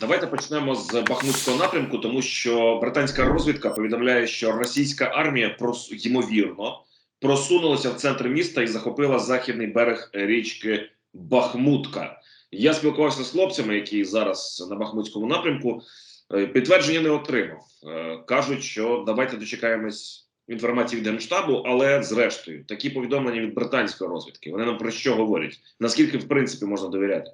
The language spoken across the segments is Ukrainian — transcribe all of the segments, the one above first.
Давайте почнемо з Бахмутського напрямку, тому що британська розвідка повідомляє, що російська армія прос... ймовірно просунулася в центр міста і захопила західний берег річки Бахмутка. Я спілкувався з хлопцями, які зараз на Бахмутському напрямку. Е, Підтвердження не отримав. Е, Кажуть, що давайте дочекаємось інформації від генштабу, але зрештою такі повідомлення від британської розвідки. Вони нам про що говорять? Наскільки в принципі можна довіряти?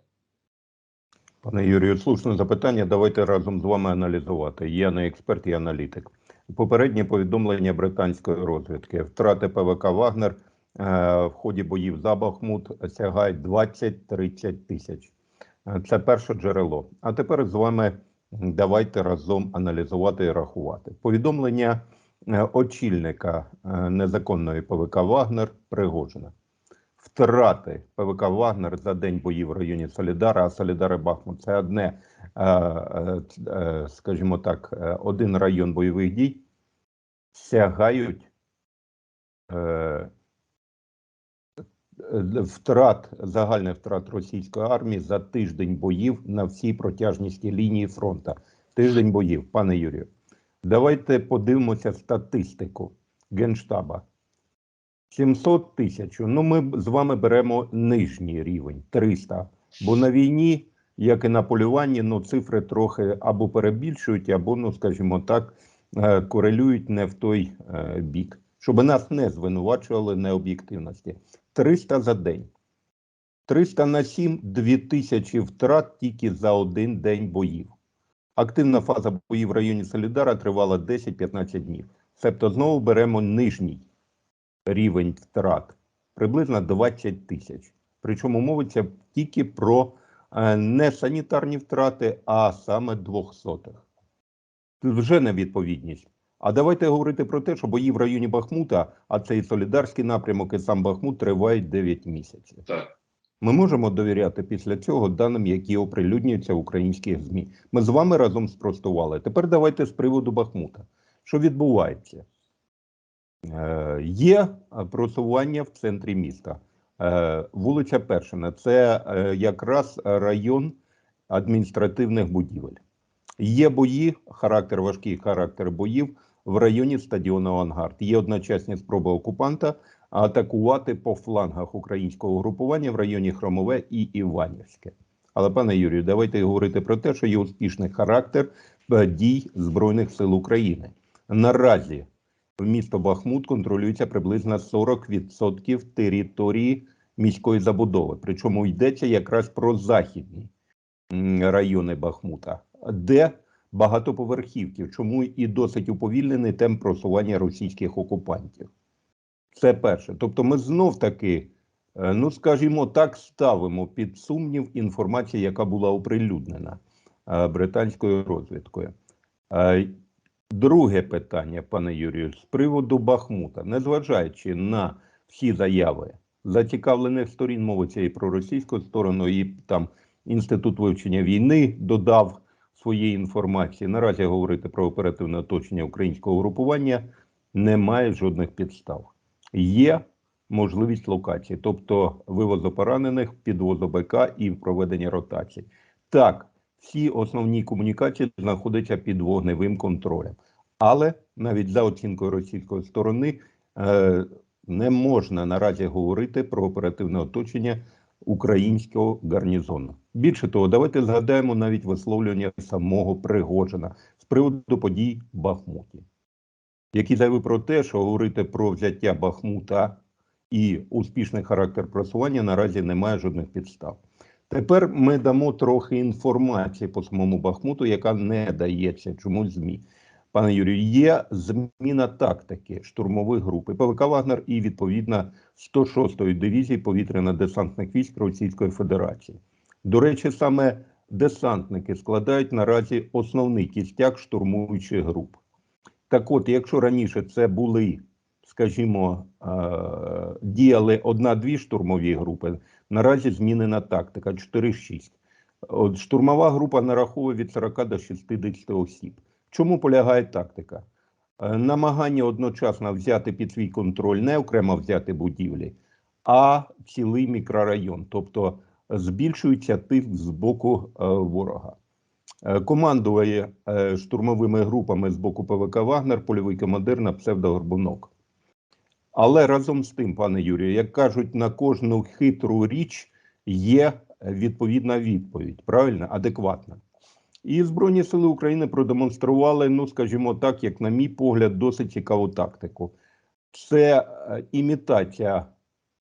Пане Юрію, слушне запитання. Давайте разом з вами аналізувати. Я не експерт, я аналітик. Попереднє повідомлення британської розвідки: втрати ПВК Вагнер е, в ході боїв за Бахмут сягають 20-30 тисяч. Е, Це перше джерело. А тепер з вами давайте разом аналізувати і рахувати. Повідомлення е, очільника незаконної ПВК Вагнер Пригожина. Втрати ПВК Вагнер за день боїв в районі Солідара, а Солідар і Бахмут це одне, е, е, е, скажімо так, один район бойових дій, сягають втрат, загальних втрат російської армії за тиждень боїв на всій протяжності лінії фронту. Тиждень боїв, пане Юрію. Давайте подивимося статистику Генштаба. 700 тисяч. Ну, ми з вами беремо нижній рівень 300. Бо на війні, як і на полюванні, ну цифри трохи або перебільшують, або, ну скажімо так, е, корелюють не в той е, бік, щоб нас не звинувачували необ'єктивності. 300 за день. 300 на 7 – 2000 втрат тільки за один день боїв. Активна фаза боїв в районі Солідара тривала 10-15 днів. Тобто знову беремо нижній рівень втрат приблизно 20 тисяч. Причому мовиться тільки про е, не санітарні втрати, а саме двохсотих. Вже невідповідність. А давайте говорити про те, що бої в районі Бахмута, а це і Солідарський напрямок, і сам Бахмут тривають 9 місяців. Так. Ми можемо довіряти після цього даним, які оприлюднюються в українських ЗМІ. Ми з вами разом спростували. Тепер давайте з приводу Бахмута. Що відбувається? Е, Є просування в центрі міста. Е, Вулиця Першина це е, якраз район адміністративних будівель. Є бої, характер важкий характер боїв в районі стадіону Авангард. Є одночасні спроби окупанта атакувати по флангах українського групування в районі Хромове і Іванівське. Але, пане Юрію, давайте говорити про те, що є успішний характер дій Збройних сил України. Наразі місто Бахмут контролюється приблизно 40% території міської забудови. Причому йдеться якраз про західні райони Бахмута, де багатоповерхівки, чому і досить уповільнений темп просування російських окупантів. Це перше. Тобто, ми знов таки, е, ну скажімо так, ставимо під сумнів інформацію, яка була оприлюднена е, британською розвідкою. Друге питання, пане Юрію, з приводу Бахмута, незважаючи на всі заяви зацікавлених сторін, мовиться і про російську сторону, і там інститут вивчення війни додав своєї інформації. Наразі говорити про оперативне оточення українського групування немає жодних підстав. Є можливість локації, тобто вивозу поранених, підвозу БК і проведення ротацій. Так, всі основні комунікації знаходяться під вогневим контролем. Але навіть за оцінкою російської сторони е, не можна наразі говорити про оперативне оточення українського гарнізону. Більше того, давайте згадаємо навіть висловлювання самого Пригожина з приводу подій Бахмуті, який заявив про те, що говорити про взяття Бахмута і успішний характер просування наразі немає жодних підстав. Тепер ми дамо трохи інформації по самому Бахмуту, яка не дається чомусь ЗМІ. Пане Юрію, є зміна тактики штурмових груп і ПВК Вагнер і відповідно 106-ї дивізії повітряно-десантних військ Російської Федерації. До речі, саме десантники складають наразі основний кістяк штурмуючих груп. Так от, якщо раніше це були, скажімо, діяли одна-дві штурмові групи, наразі змінена тактика 4-6. От штурмова група нараховує від 40 до 60 осіб. Чому полягає тактика? Е, Намагання одночасно взяти під свій контроль, не окремо взяти будівлі, а цілий мікрорайон. Тобто збільшується тиск з боку е, ворога. Е, Командує штурмовими групами з боку ПВК Вагнер, польовий командир на псевдогорбунок. Але разом з тим, пане Юрію, як кажуть, на кожну хитру річ є відповідна відповідь, правильно, адекватна. І Збройні сили України продемонстрували, ну скажімо так, як на мій погляд, досить цікаву тактику. Це е, імітація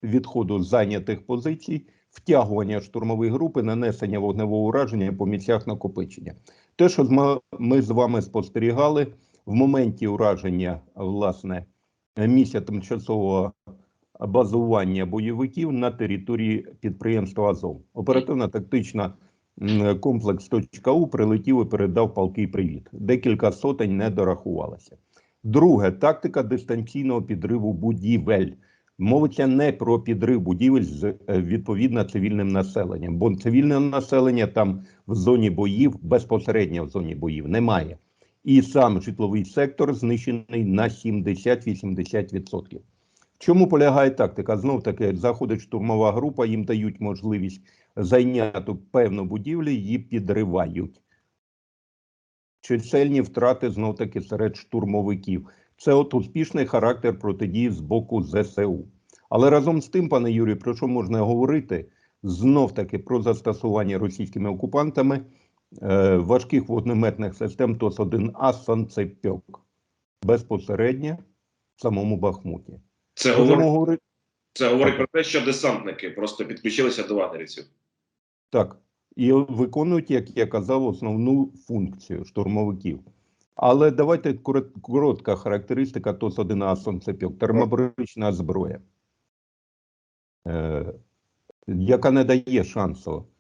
відходу зайнятих позицій, втягування штурмової групи, нанесення вогневого ураження по місцях накопичення. Те, що ми з вами спостерігали в моменті ураження, власне, місця тимчасового базування бойовиків на території підприємства Азов. Оперативно-тактична комплекс «Точка У» прилетів і передав палкий привіт. Декілька сотень не дорахувалося. Друге, тактика дистанційного підриву будівель. Мовиться не про підрив будівель з е, відповідно цивільним населенням, бо цивільне населення там в зоні боїв, безпосередньо в зоні боїв, немає. І сам житловий сектор знищений на 70-80%. В чому полягає тактика? Знов таки заходить штурмова група, їм дають можливість зайняти певну будівлю, її підривають. Чисельні втрати знов таки серед штурмовиків. Це от успішний характер протидії з боку ЗСУ. Але разом з тим, пане Юрію, про що можна говорити? Знов таки про застосування російськими окупантами важких вогнеметних систем ТОС-1А «Санцепьок» безпосередньо в самому Бахмуті. Це говорить, це говорить про те, що десантники просто підключилися до вагнерівців. так. І виконують, як я казав, основну функцію штурмовиків. Але давайте коротка характеристика ТОС-1А «Сонцепьок» – термобарична зброя, е, яка не дає шансу е,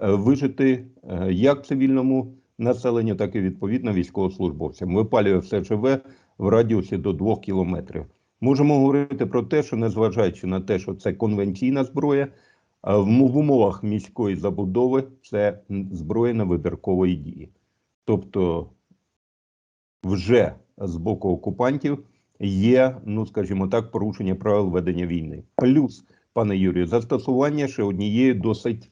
вижити е, як цивільному населенню, так і відповідно військовослужбовцям. Випалює все живе в радіусі до 2 кілометрів. Можемо говорити про те, що незважаючи на те, що це конвенційна зброя, а в умовах міської забудови це зброя невибіркової дії. Тобто вже з боку окупантів є, ну скажімо так, порушення правил ведення війни. Плюс, пане Юрію, застосування ще однієї досить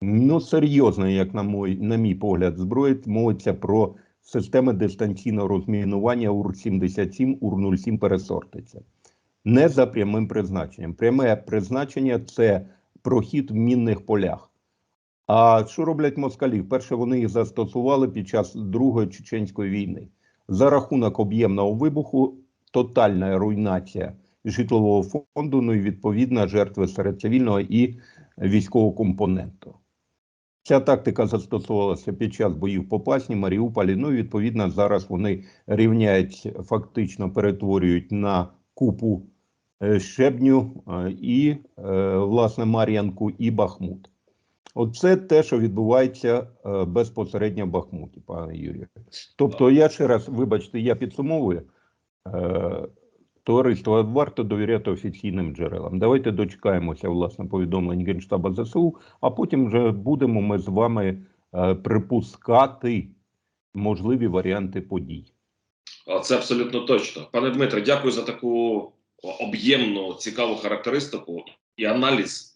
ну, серйозної, як на мой, на мій погляд, зброї, мовиться про системи дистанційного розмінування УР-77, УР-07 пересортиця. Не за прямим призначенням. Пряме призначення це прохід в мінних полях. А що роблять москалі? Перше, вони їх застосували під час Другої чеченської війни. За рахунок об'ємного вибуху, тотальна руйнація житлового фонду, ну і відповідно жертви серед цивільного і військового компоненту. Ця тактика застосовувалася під час боїв в Попасні, Маріуполі. Ну і відповідно зараз вони рівняють, фактично перетворюють на купу е, щебню е, і, е, власне, Мар'янку і Бахмут. Оце те, що відбувається безпосередньо в Бахмуті, пане Юрію. Тобто, я ще раз, вибачте, я підсумовую. Товариство варто довіряти офіційним джерелам. Давайте дочекаємося власне повідомлень Генштаба ЗСУ, а потім вже будемо ми з вами е, припускати можливі варіанти подій. Це абсолютно точно. Пане Дмитре, дякую за таку об'ємну, цікаву характеристику і аналіз